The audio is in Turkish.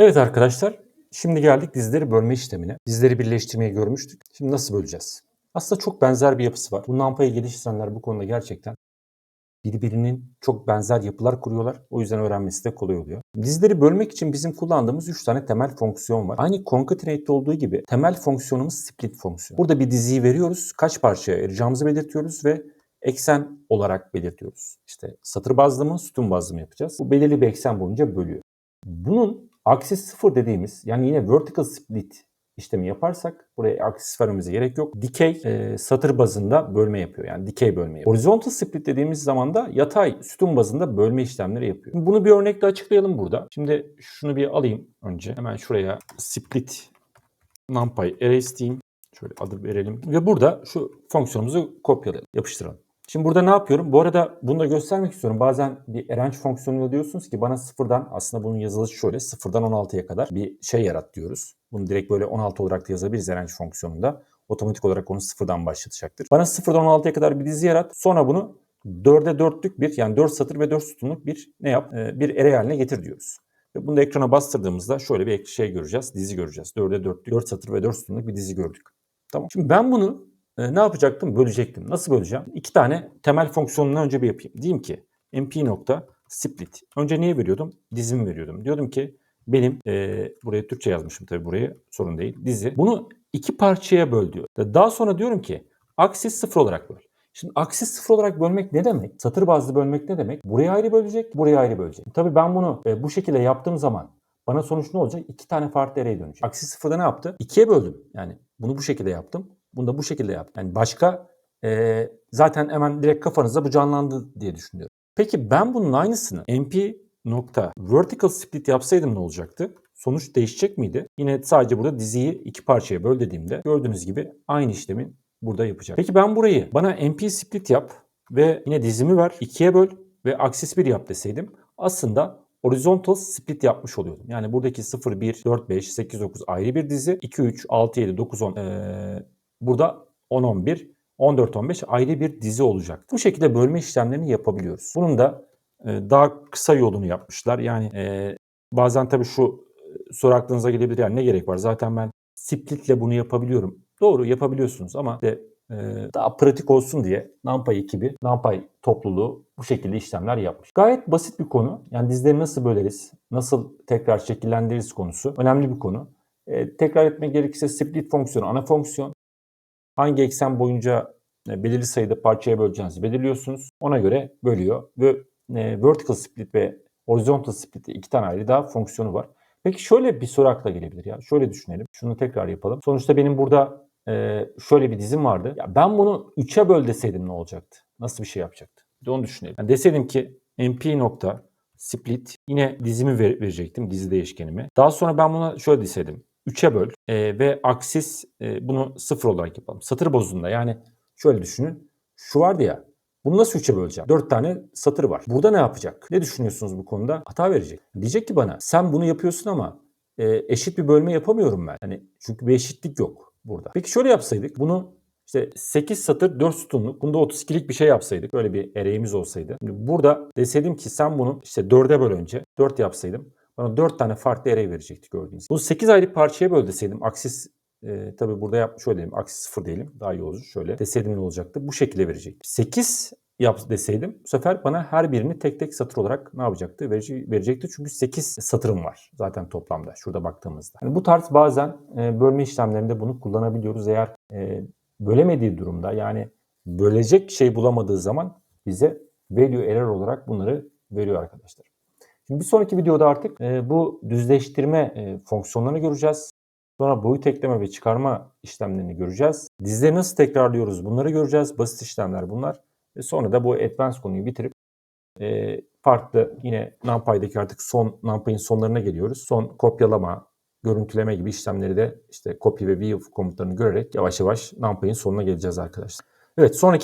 Evet arkadaşlar, şimdi geldik dizleri bölme işlemine. Dizleri birleştirmeyi görmüştük. Şimdi nasıl böleceğiz? Aslında çok benzer bir yapısı var. Bu NumPy'ye geliştirenler bu konuda gerçekten birbirinin çok benzer yapılar kuruyorlar. O yüzden öğrenmesi de kolay oluyor. Dizleri bölmek için bizim kullandığımız 3 tane temel fonksiyon var. Aynı concatenate'de olduğu gibi temel fonksiyonumuz split fonksiyonu. Burada bir diziyi veriyoruz. Kaç parçaya ayıracağımızı belirtiyoruz ve eksen olarak belirtiyoruz. İşte satır bazlı mı, sütun bazlı mı yapacağız. Bu belirli bir eksen boyunca bölüyor. Bunun aksis sıfır dediğimiz yani yine vertical split işlemi yaparsak buraya aksis vermemize gerek yok. Dikey e, satır bazında bölme yapıyor. Yani dikey bölme yapıyor. Horizontal split dediğimiz zaman da yatay sütun bazında bölme işlemleri yapıyor. Şimdi Bunu bir örnekle açıklayalım burada. Şimdi şunu bir alayım önce. Hemen şuraya split numpy erase diyeyim. Şöyle adı verelim. Ve burada şu fonksiyonumuzu kopyalayalım, yapıştıralım. Şimdi burada ne yapıyorum? Bu arada bunu da göstermek istiyorum. Bazen bir arrange fonksiyonuyla diyorsunuz ki bana sıfırdan aslında bunun yazılışı şöyle sıfırdan 16'ya kadar bir şey yarat diyoruz. Bunu direkt böyle 16 olarak da yazabiliriz arrange fonksiyonunda. Otomatik olarak onu sıfırdan başlatacaktır. Bana sıfırdan 16'ya kadar bir dizi yarat. Sonra bunu 4'e 4'lük bir yani 4 satır ve 4 sütunluk bir ne yap? Ee, Bir array haline getir diyoruz. Ve bunu da ekrana bastırdığımızda şöyle bir şey göreceğiz. Dizi göreceğiz. 4'e 4'lük 4 satır ve 4 sütunluk bir dizi gördük. Tamam. Şimdi ben bunu e, ne yapacaktım? Bölecektim. Nasıl böleceğim? İki tane temel fonksiyonunu önce bir yapayım. Diyeyim ki mp nokta split. Önce niye veriyordum? Dizimi veriyordum. Diyordum ki benim e, buraya Türkçe yazmışım tabii buraya sorun değil. Dizi. Bunu iki parçaya böl diyor. Daha sonra diyorum ki aksis sıfır olarak böl. Şimdi aksis sıfır olarak bölmek ne demek? Satır bazlı bölmek ne demek? Buraya ayrı bölecek, buraya ayrı bölecek. Tabii ben bunu e, bu şekilde yaptığım zaman bana sonuç ne olacak? İki tane farklı araya dönecek. Aksis sıfırda ne yaptı? İkiye böldüm. Yani bunu bu şekilde yaptım. Bunu da bu şekilde yaptım. Yani başka e, zaten hemen direkt kafanızda bu canlandı diye düşünüyorum. Peki ben bunun aynısını mp nokta vertical split yapsaydım ne olacaktı? Sonuç değişecek miydi? Yine sadece burada diziyi iki parçaya böl dediğimde gördüğünüz gibi aynı işlemi burada yapacak. Peki ben burayı bana mp split yap ve yine dizimi ver, ikiye böl ve aksis 1 yap deseydim aslında horizontal split yapmış oluyordum. Yani buradaki 0, 1, 4, 5, 8, 9 ayrı bir dizi. 2, 3, 6, 7, 9, 10 ee, burada 10, 11, 14, 15 ayrı bir dizi olacak. Bu şekilde bölme işlemlerini yapabiliyoruz. Bunun da e, daha kısa yolunu yapmışlar. Yani e, bazen tabii şu e, soru aklınıza gelebilir. Yani ne gerek var? Zaten ben splitle bunu yapabiliyorum. Doğru yapabiliyorsunuz ama de, e, daha pratik olsun diye NumPy ekibi, NumPy topluluğu bu şekilde işlemler yapmış. Gayet basit bir konu. Yani dizileri nasıl böleriz, nasıl tekrar şekillendiririz konusu önemli bir konu. E, tekrar etmek gerekirse split fonksiyonu ana fonksiyon. Hangi eksen boyunca e, belirli sayıda parçaya böleceğinizi belirliyorsunuz. Ona göre bölüyor ve e, vertical split ve horizontal split iki tane ayrı daha fonksiyonu var. Peki şöyle bir soru akla gelebilir ya. Şöyle düşünelim. Şunu tekrar yapalım. Sonuçta benim burada e, şöyle bir dizim vardı. Ya ben bunu 3'e böl deseydim ne olacaktı? Nasıl bir şey yapacaktı? Bir de onu düşünelim. Yani deseydim ki mp nokta split yine dizimi ver, verecektim. Dizi değişkenimi. Daha sonra ben buna şöyle deseydim. 3'e böl e, ve aksis e, bunu 0 olarak yapalım. Satır bozunda yani şöyle düşünün. Şu vardı ya bunu nasıl 3'e böleceğim? 4 tane satır var. Burada ne yapacak? Ne düşünüyorsunuz bu konuda? Hata verecek. Diyecek ki bana sen bunu yapıyorsun ama e, eşit bir bölme yapamıyorum ben. Hani çünkü bir eşitlik yok burada. Peki şöyle yapsaydık. Bunu işte 8 satır 4 sütunluk. Bunda 32'lik bir şey yapsaydık. Böyle bir array'imiz olsaydı. Şimdi burada deseydim ki sen bunu işte 4'e böl önce. 4 yapsaydım. Bana 4 tane farklı array verecekti gördüğünüz gibi. Bunu 8 ayrı parçaya böl deseydim. Aksis e, tabi burada yap şöyle diyelim. Aksis 0 diyelim. Daha iyi olur. Şöyle deseydim ne olacaktı? Bu şekilde verecekti. 8 yap deseydim bu sefer bana her birini tek tek satır olarak ne yapacaktı? Verici, verecekti çünkü 8 satırım var zaten toplamda şurada baktığımızda. Yani bu tarz bazen e, bölme işlemlerinde bunu kullanabiliyoruz. Eğer e, bölemediği durumda yani bölecek şey bulamadığı zaman bize value error olarak bunları veriyor arkadaşlar. Şimdi bir sonraki videoda artık e, bu düzleştirme e, fonksiyonlarını göreceğiz. Sonra boyut ekleme ve çıkarma işlemlerini göreceğiz. Dizileri nasıl tekrarlıyoruz bunları göreceğiz. Basit işlemler bunlar. Ve sonra da bu advanced konuyu bitirip e, farklı yine NumPy'daki artık son NumPy'in sonlarına geliyoruz. Son kopyalama, görüntüleme gibi işlemleri de işte copy ve view komutlarını görerek yavaş yavaş NumPy'in sonuna geleceğiz arkadaşlar. Evet sonraki